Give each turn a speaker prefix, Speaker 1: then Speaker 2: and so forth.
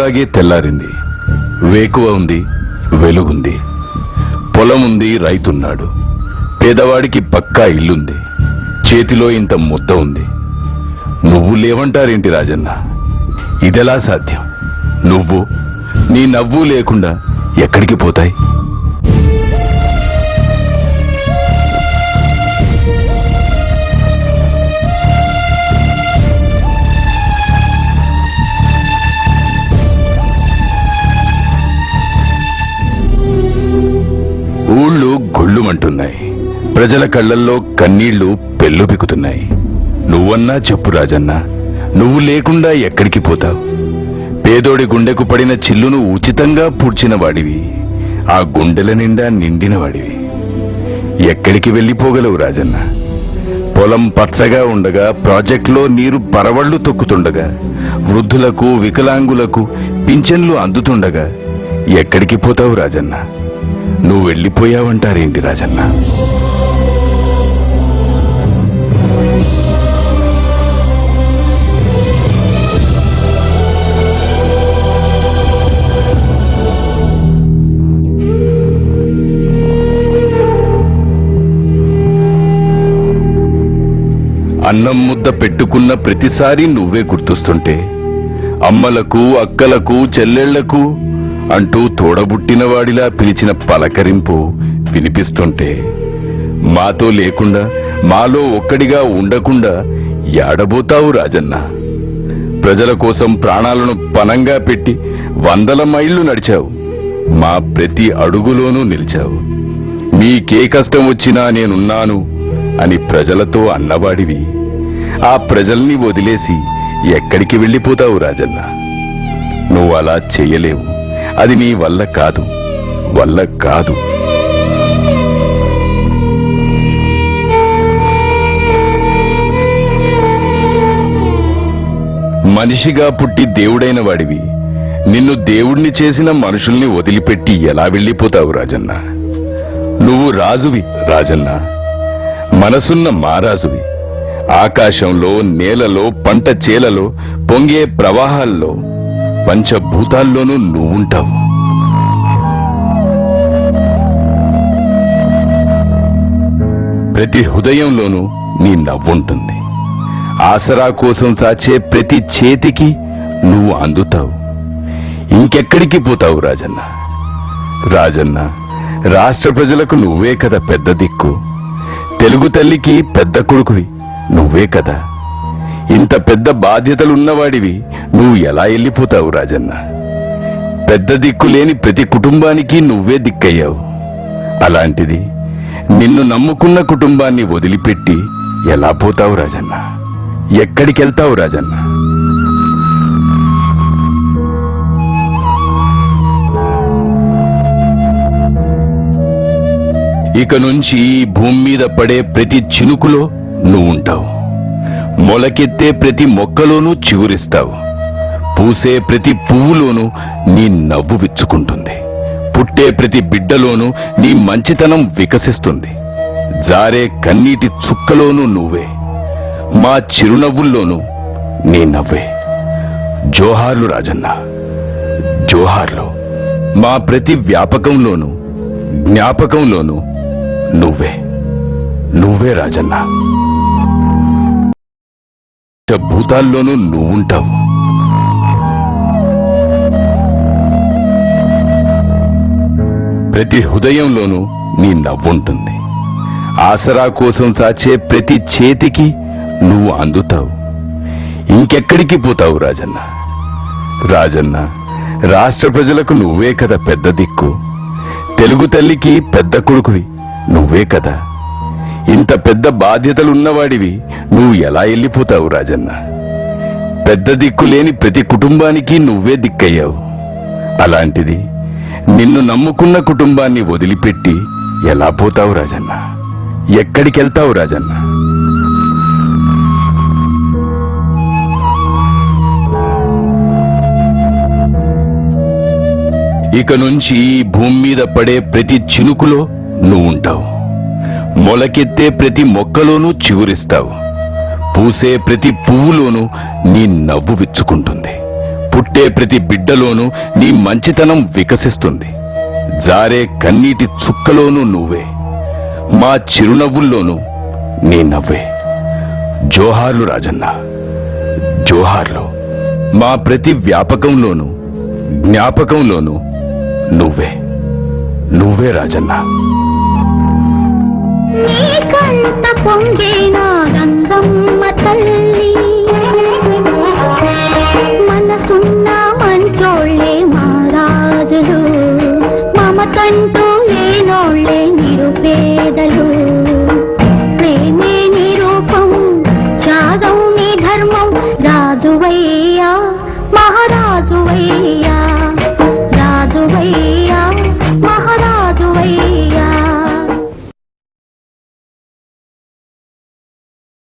Speaker 1: ఎప్పుడులాగే తెల్లారింది. వేకువ ఉంది వెలుగుంది. పొలం ఉంది రైతున్నాడు. పేదవాడికి పక్కా ఇల్లుంది. చేతిలో ఇంత ముద్ద ఉంది. నువ్వు లేవంటారేంటి రాజన్న? ఇదెలా సాధ్యం? నువ్వు నీ నవ్వు లేకుండా ఎక్కడికి పోతాయి? ప్రజల కళ్ళల్లో కన్నీళ్ళు పెళ్ళుబికుతున్నాయి నువ్వన్నా చెప్పు రాజన్న నువ్వు లేకుండా ఎక్కడికి పోతావు? పేదోడి గుండెకు పడిన చిల్లును ఉచితంగా పూడ్చిన వాడివి. ఆ గుండెల నిండా నిండిన వాడివి. ఎక్కడికి వెళ్ళిపోగలవు రాజన్న? పొలం పచ్చగా ఉండగా ప్రాజెక్టులో నీరు పరవళ్ళు తొక్కుతుండగా వృద్ధులకు వికలాంగులకు పింఛన్లు అందుతుండగా ఎక్కడికి పోతావు రాజన్న? నువ్వు వెళ్ళిపోయావంటారేంటి రాజన్న? అన్నం ముద్ద పెట్టుకున్న ప్రతిసారి నువ్వే గుర్తొస్తుంటే అమ్మలకు అక్కలకు చెల్లెళ్ళకు అంటూ తోడబుట్టినవాడిలా పిలిచిన పలకరింపు వినిపిస్తుంటే మాతో లేకుండా మాలో ఒక్కడిగా ఉండకుండా ఏడబోతావు రాజన్న. ప్రజల కోసం ప్రాణాలను పనంగా పెట్టి వందల మైళ్ళు నడిచావు. మా ప్రతి అడుగులోనూ నిలిచావు. మీకే కష్టం వచ్చినా నేనున్నాను. అని ప్రజలతో అన్నవాడివి. ఆ ప్రజల్ని వదిలేసి ఎక్కడికి వెళ్ళిపోతావు రాజన్న? నువ్వు అలా చేయలేవు. అది నీ వల్ల కాదు. వల్ల కాదు. మనిషిగా పుట్టి దేవుడైన వాడివి. నిన్ను దేవుణ్ణి చేసిన మనుషుల్ని వదిలిపెట్టి ఎలా వెళ్ళిపోతావు రాజన్న? నువ్వు రాజువి రాజన్న. మనసున్న మారాజువి. ఆకాశంలో నేలలో పంట చేలలో పొంగే ప్రవాహాల్లో పంచభూతాల్లోనూ నువ్వుంటావు. ప్రతి హృదయంలోనూ నీ నవ్వుంటుంది. ఆసరా కోసం చాచే ప్రతి చేతికి నువ్వు అందుతావు. ఇంకెక్కడికి పోతావు రాజన్న? రాజన్న రాష్ట్ర ప్రజలకు నువ్వే కదా పెద్ద దిక్కు. తెలుగు తల్లికి పెద్ద కొడుకువి. నువ్వే కదా. ఇంత పెద్ద బాధ్యతలున్నవాడివి. నువ్వు ఎలా వెళ్ళిపోతావు రాజన్న? పెద్ద దిక్కు లేని ప్రతి కుటుంబానికి నువ్వే దిక్కయ్యావు. అలాంటిది నిన్ను నమ్ముకున్న కుటుంబాన్ని వదిలిపెట్టి ఎలా పోతావు రాజన్న? ఎక్కడికెళ్తావు రాజన్న? ఇక నుంచి ఈ భూమి మీద పడే ప్రతి చినుకులో నువ్వు ఉంటావు. మొలకెత్తే ప్రతి మొక్కలోనూ చిగురిస్తావు. పూసే ప్రతి పువ్వులోనూ నీ నవ్వు విచ్చుకుంటుంది. పుట్టే ప్రతి బిడ్డలోనూ నీ మంచితనం వికసిస్తుంది. జారే కన్నీటి చుక్కలోనూ నువ్వే. మా చిరునవ్వుల్లోనూ నీ నవ్వే. జోహార్లు రాజన్న జోహార్లు మా ప్రతి వ్యాపకంలోనూ జ్ఞాపకంలోనూ నువ్వే. నువ్వే రాజన్న. భూతాల్లోనూ నువ్వుంటావు. ప్రతి హృదయంలోనూ నీ నవ్వుంటుంది. ఆసరా కోసం సాచే ప్రతి చేతికి నువ్వు అందుతావు. ఇంకెక్కడికి పోతావు రాజన్న? రాజన్న రాష్ట్ర ప్రజలకు నువ్వే కదా పెద్ద దిక్కు. తెలుగు తల్లికి పెద్ద కొడుకువి. నువ్వే కదా. ఇంత పెద్ద బాధ్యతలున్నవాడివి నువ్వు ఎలా వెళ్ళిపోతావు రాజన్న? పెద్ద దిక్కు లేని ప్రతి కుటుంబానికి నువ్వే దిక్కయ్యావు. అలాంటిది నిన్ను నమ్ముకున్న కుటుంబాన్ని వదిలిపెట్టి ఎలా పోతావు రాజన్న? ఎక్కడికెళ్తావు రాజన్న? ఇక నుంచి ఈ భూమి మీద పడే ప్రతి చినుకులో నువ్వు ఉంటావు. మొలకెత్తే ప్రతి మొక్కలోనూ చిగురిస్తావు. పూసే ప్రతి పువ్వులోనూ నీ నవ్వు విచ్చుకుంటుంది. పుట్టే ప్రతి బిడ్డలోనూ నీ మంచితనం వికసిస్తుంది. జారే కన్నీటి చుక్కలోనూ నువ్వే. మా చిరునవ్వుల్లోనూ నీ నవ్వే. జోహార్లు రాజన్న జోహార్లు మా ప్రతి వ్యాపకంలోనూ జ్ఞాపకంలోనూ నువ్వే. నువ్వే రాజన్న.
Speaker 2: నీ కంట పొంగేన గంగమ్మ తల్లి. మనసున్న మంచోళ్ళే మహారాజులు. మమతంటూ లేనోళ్ళే నిరుపేదలు. ప్రేమే నిరూపం త్యాగం నీ ధర్మం రాజువయ్యా మహారాజువయ్యా.